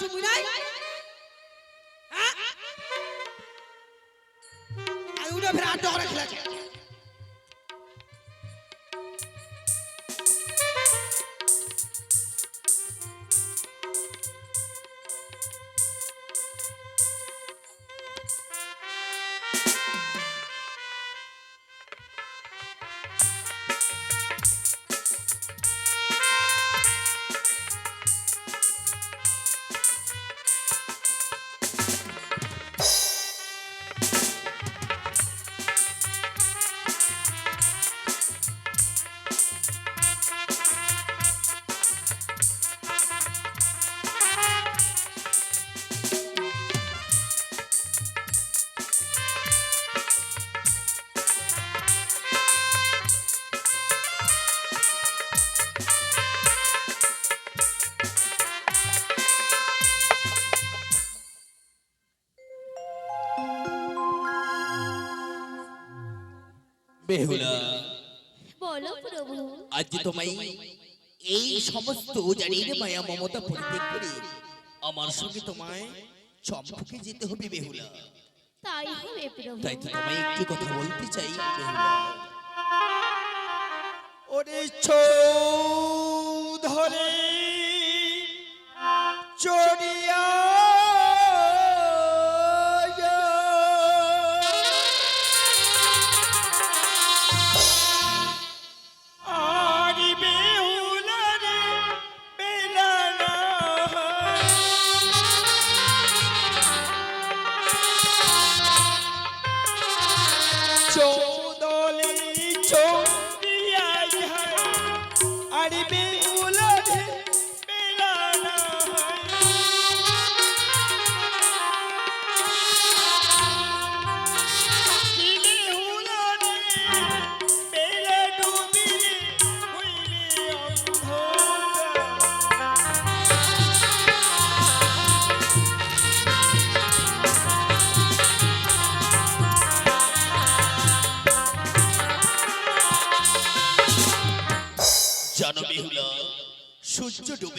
বাস আর বেহুলা। বলো প্রভু। আজ তোমায় এই সমস্ত জানির মায়া মমতা পরিত্যাগ করে। আমার সঙ্গে তোমায় চম্পকে যেতে হবে বেহুলা। তাই হবে প্রভু। তাই তো তোমায় একটি কথা বলতে চাই বেহুলা। ওরে ধরে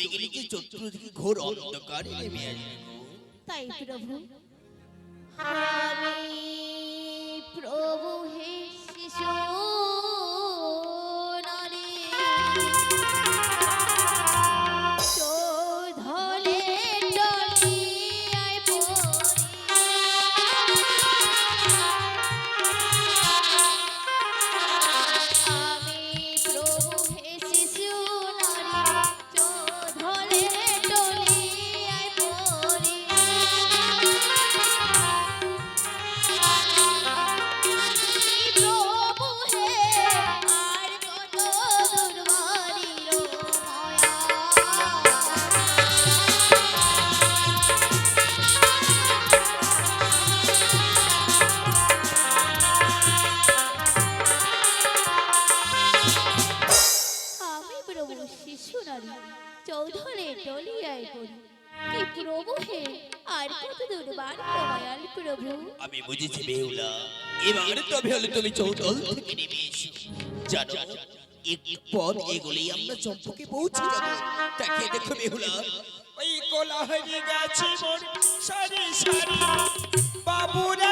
ডুবে গেলে কি চতুর্দিকে ঘোর অন্ধকার নেমে আসবে। তাই প্রভু আমি প্রভু হে শিশু এবার তবে হলে তুমি চৌতল। থেকে নেমে জানো একটু পর এগুলি আমরা চম্পকে পৌঁছে যাব। তাকে দেখো বেহুলা ওই কোলাহরি গেছে সারি সারি বাবুরাই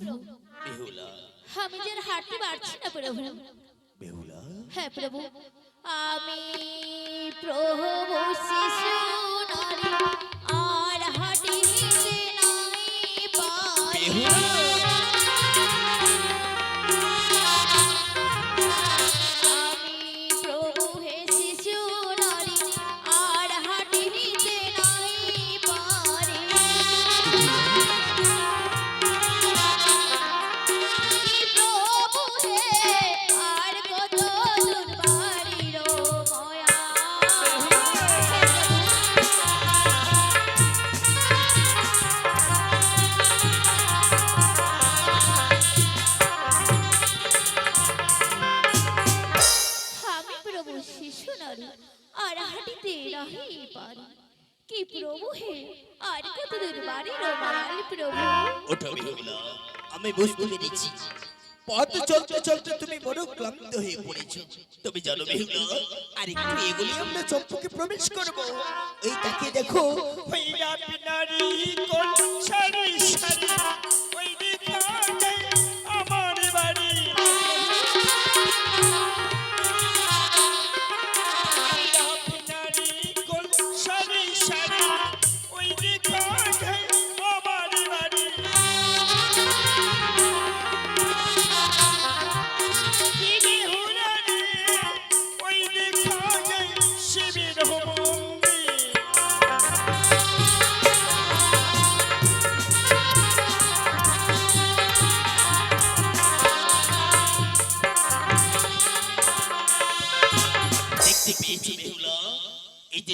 প্রভু। বেহুলা। আমি যে হাঁটতে পারছি না প্রভু। বেহুলা। হ্যাঁ প্রভু। আমি প্রভু শিশু নারী আর হাঁটি নাই পারি আমি বুঝতে পেরেছি। পথ চলতে চলতে তুমি বড় ক্লান্ত হয়ে পড়েছো। তুমি জানো বেহুলা আর একটু এগুলি আমরা চম্পকে প্রবেশ করব। এই তাকে দেখো। হইয়া কোন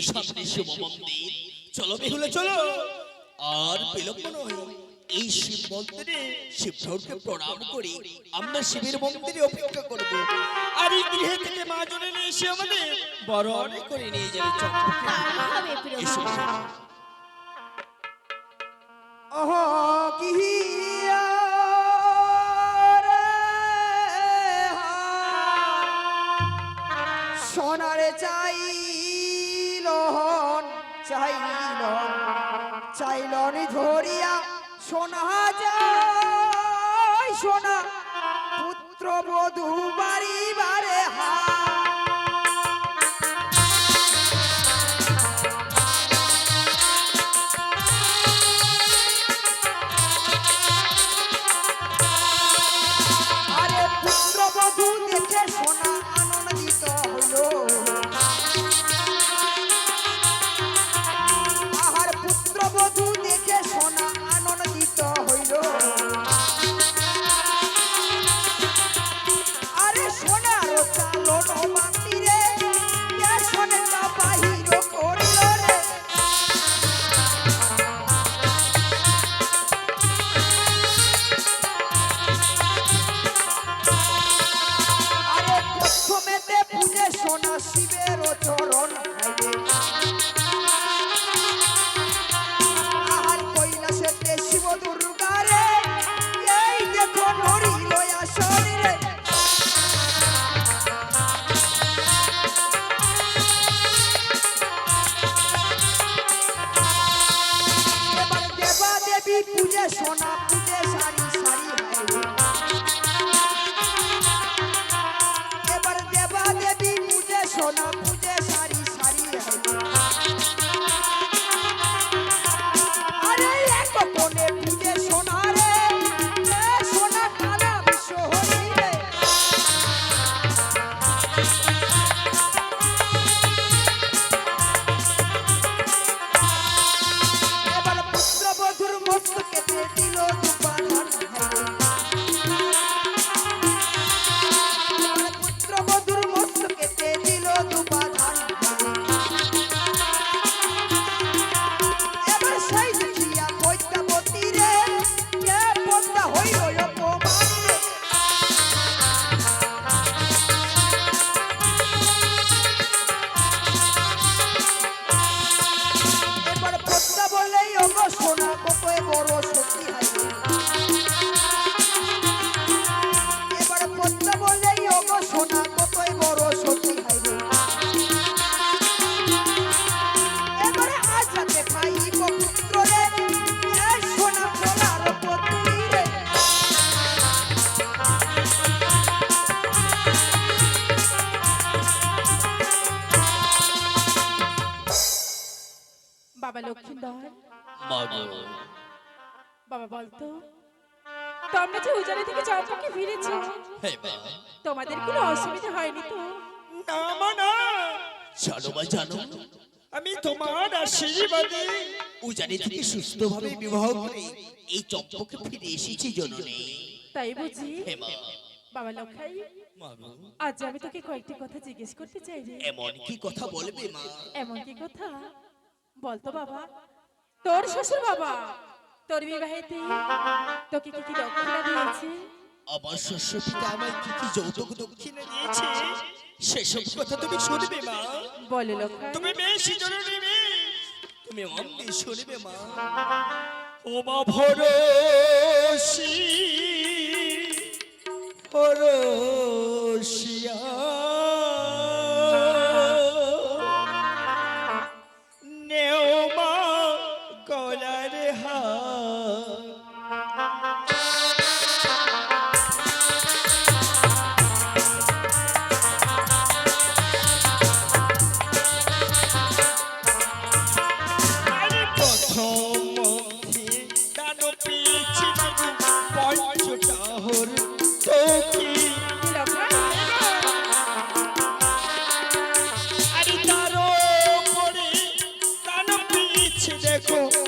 সামনে শিব মন্দির চলো বেহুলা চলো। আর বিলম্ব নয় এই শিব মন্দিরে শিব ঠাকুরকে প্রণাম করে আমরা শিবের মন্দিরে অপেক্ষা করব। আর এই গৃহে থেকে মা জনে নিয়ে এসে আমাদের বরণ করে নিয়ে যাবে চম্পকে তাই চাইল চাইলন ধরিয়া সোনা যায়। দেবা পূজে সোনা পূজে শাড়ি শাড়ি এবার দেবা দেবী পূজে সোনা সোনা কত বড় মাগো বাবা বলতো? তোমরা যে উজানি থেকে চম্পকে ফিরেছ তোমাদের কোনো অসুবিধা হয়নি তো? না মা না। জানো মা জানো। আমি তোমার আশীর্বাদে। উজানি থেকে সুস্থভাবে বিবাহ করে এই চম্পকে ফিরে এসেছি জননী। তাই বুঝি? বাবা লক্ষাই আজ আমি তোকে কয়েকটি কথা জিজ্ঞেস করতে চাই রে। এমন কি কথা বলবে মা? এমন কি কথা? বলতো বাবা। তোর শ্বশুর বাবা তোর বিবাহেতে তোকে কি কি দক্ষিণা দিয়েছে? আমার শস্য পিতা আমায় কি কি যৌতুক দক্ষিণা দিয়েছে সেসব কথা তুমি শুনবে মা। বলে লক্ষাই তুমি বেশি জরুরি মেয়ে তুমি মন দিয়ে শুনবে মা। ওমা ভরসি ভরসিয়া heart.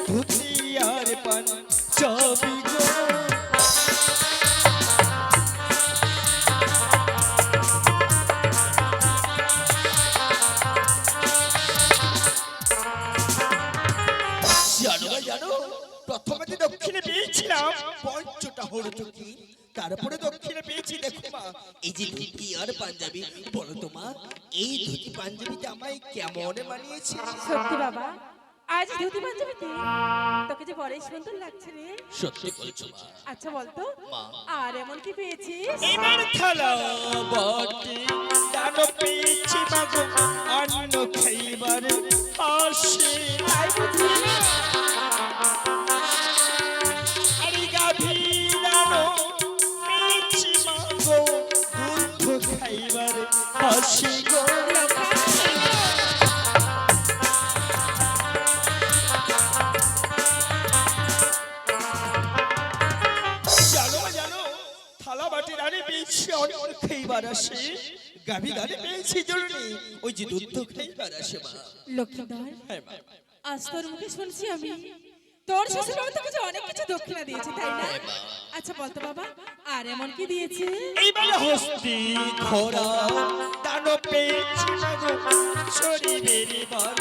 ধুতি আর পান চাবি গো জানো, প্রথমে তো দক্ষিণে পেয়েছিলাম, পঞ্চটা হলো চকি তারপরে দক্ষিণে পেয়েছি, দেখো মা, এই যে ধুতি আর পাঞ্জাবি, বলো তো মা, এই ধুতি পাঞ্জাবিতে আমায় কেমন মানিয়েছে? সত্যি বাবা আজ ধুতি পাঞ্জাবিতে তোকে যে বড়ই সুন্দর লাগছে রে। সত্যি বলছো মা। আচ্ছা বলতো আর এমন কি পেয়েছিস? এবার থালা বাটি দান পেয়েছি মাগো অন্ন খাইবার আসে তাই বুঝি আরে গাভীরানো পেয়েছি মাগো দুধ খাইবার আসে আসে গাভী রানে পেয়েছি জরুরি। ওই যে দুধ খাইবার আসে মা। লক্ষ্মীধর হ্যাঁ মা। আজ তোর মুখে শুনছি আমি। তোর শ্বশুর বাবা তোকে অনেক কিছু দক্ষিণা দিয়েছে তাই না? আচ্ছা বলতো বাবা আর এমন কি দিয়েছে? এইবার হস্তি ঘোড়া দান পেয়েছি শরীরের বার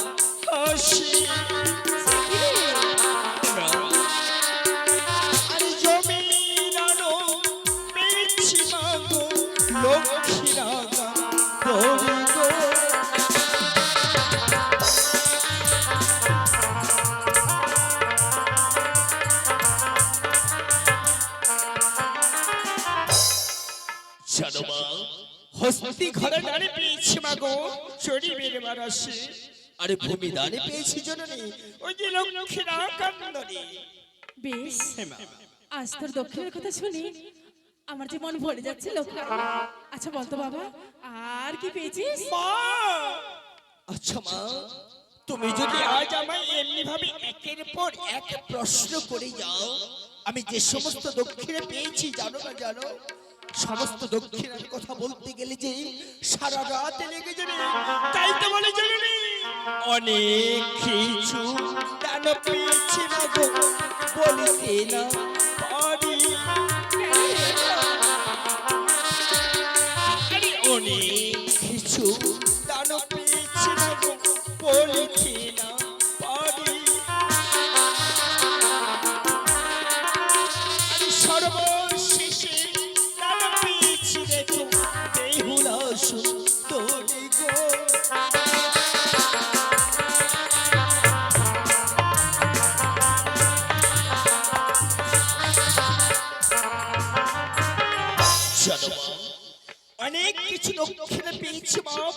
আরে ভূমি দানে পেয়েছি জননী। ওই যে লক্ষ্মী রাগা গরি বেশ আজ তোর দক্ষিণের কথা শুনি। আমার যে মন ভরে যাচ্ছে লক্ষ্য আচ্ছা বলতো বাবা আর কি পেয়েছিস? মা! আচ্ছা মা। তুমি যদি আজ আমায় এমনি ভাবে একের পর এক প্রশ্ন করে যাও আমি যে সমস্ত দক্ষিণে পেয়েছি জানো না জানো? সমস্ত দক্ষিণের কথা বলতে গেলে যে সারা রাত লেগে যাবে তাই তো বলে জরুরি অনেক কিছু দান পেয়েছি মাগো বলিতে না পারি অনেক কিছু দান পেয়েছি মাগো বলিতে না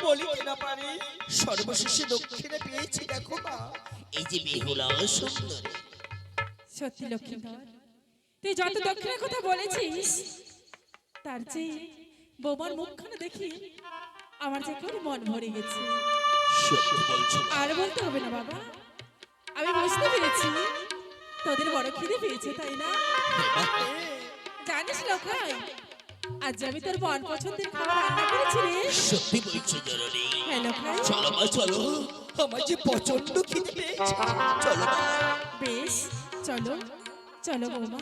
পেয়েছি মা বলিতে না পারি সর্বশেষে দক্ষিণে পেয়েছি দেখো মা। এই যে বেহুলা সুন্দর। সত্যি লক্ষ্মীধর তুই যত দক্ষিণের কথা বলেছিস তার চেয়ে বৌমার মুখখানা দেখি আমার যে করে মন ভরে গেছে। আর বলতে হবে না বাবা। আমি বুঝতে পেরেছি তোদের বড় খিদে পেয়েছে তাই না? জানিস লোকাই আজ আমি তোর মন পছন্দের খাবার রান্না করেছি রে। সত্যি বলছো জরুরি হ্যালো ভাই চলো মা চলো। আমার যে প্রচণ্ড খিদে পেয়েছে। চলো মা। বেশ চলো। চলো বৌমা।